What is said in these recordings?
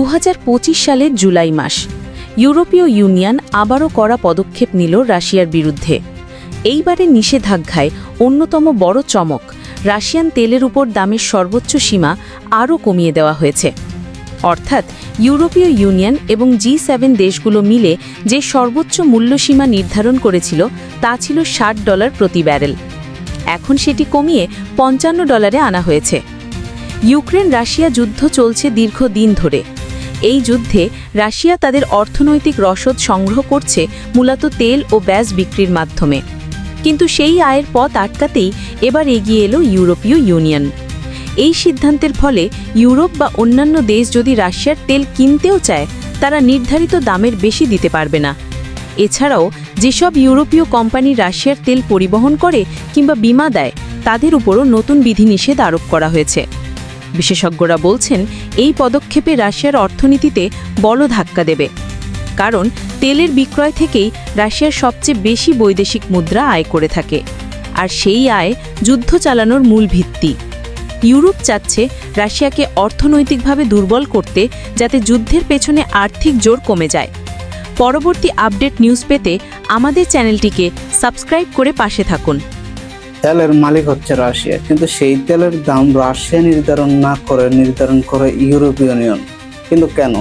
দু সালের জুলাই মাস। ইউরোপীয় ইউনিয়ন আবারও কড়া পদক্ষেপ নিল রাশিয়ার বিরুদ্ধে। এইবারে নিষেধাজ্ঞায় অন্যতম বড় চমক, রাশিয়ান তেলের উপর দামের সর্বোচ্চ সীমা আরও কমিয়ে দেওয়া হয়েছে। অর্থাৎ ইউরোপীয় ইউনিয়ন এবং জি সেভেন দেশগুলো মিলে যে সর্বোচ্চ মূল্যসীমা নির্ধারণ করেছিল, তা ছিল ষাট ডলার প্রতি ব্যারেল। এখন সেটি কমিয়ে পঞ্চান্ন ডলারে আনা হয়েছে। ইউক্রেন রাশিয়া যুদ্ধ চলছে দীর্ঘদিন ধরে। এই যুদ্ধে রাশিয়া তাদের অর্থনৈতিক রসদ সংগ্রহ করছে মূলত তেল ও ব্যাস বিক্রির মাধ্যমে। কিন্তু সেই আয়ের পথ আটকাতেই এবার এগিয়ে এলো ইউরোপীয় ইউনিয়ন। এই সিদ্ধান্তের ফলে ইউরোপ বা অন্যান্য দেশ যদি রাশিয়ার তেল কিনতেও চায়, তারা নির্ধারিত দামের বেশি দিতে পারবে না। এছাড়াও, যেসব ইউরোপীয় কোম্পানি রাশিয়ার তেল পরিবহন করে কিংবা বিমা দেয়, তাদের উপরও নতুন বিধিনিষেধ আরোপ করা হয়েছে। বিশেষজ্ঞরা বলছেন, এই পদক্ষেপে রাশিয়ার অর্থনীতিতে বড় ধাক্কা দেবে। কারণ, তেলের বিক্রয় থেকেই রাশিয়ার সবচেয়ে বেশি বৈদেশিক মুদ্রা আয় করে থাকে। আর সেই আয় যুদ্ধ চালানোর মূল ভিত্তি। ইউরোপ চাচ্ছে রাশিয়াকে অর্থনৈতিকভাবে দুর্বল করতে যাতে যুদ্ধের পেছনে আর্থিক জোর কমে যায়। পরবর্তী আপডেট নিউজ পেতে আমাদের চ্যানেলটিকে সাবস্ক্রাইব করে পাশে থাকুন। তেলের মালিক হচ্ছে রাশিয়া, কিন্তু সেই তেলের দাম রাশিয়া নির্ধারণ না করে, নির্ধারণ করে ইউরোপীয় ইউনিয়ন। কিন্তু কেন?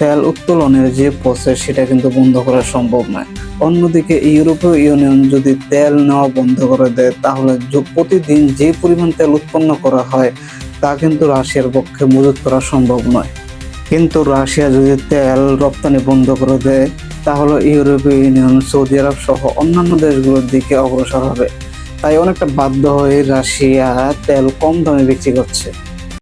তেল উত্তোলনের যে প্রসেস সেটা কিন্তু বন্ধ করা সম্ভব নয়। অন্যদিকে ইউরোপীয় ইউনিয়ন যদি তেল নেওয়া বন্ধ করে দেয়, তাহলে প্রতিদিন যে পরিমাণ তেল উৎপন্ন করা হয়, তা কিন্তু রাশিয়ার পক্ষে মজুত করা সম্ভব নয়। কিন্তু রাশিয়া যদি তেল রপ্তানি বন্ধ করে দেয়, তাহলে ইউরোপীয় ইউনিয়ন, সৌদি আরব সহ অন্যান্য দেশগুলোর দিকে অগ্রসর হবে। তাই অনেকটা বাধ্য হয়ে রাশিয়া তেল কম দামে বিক্রি করছে।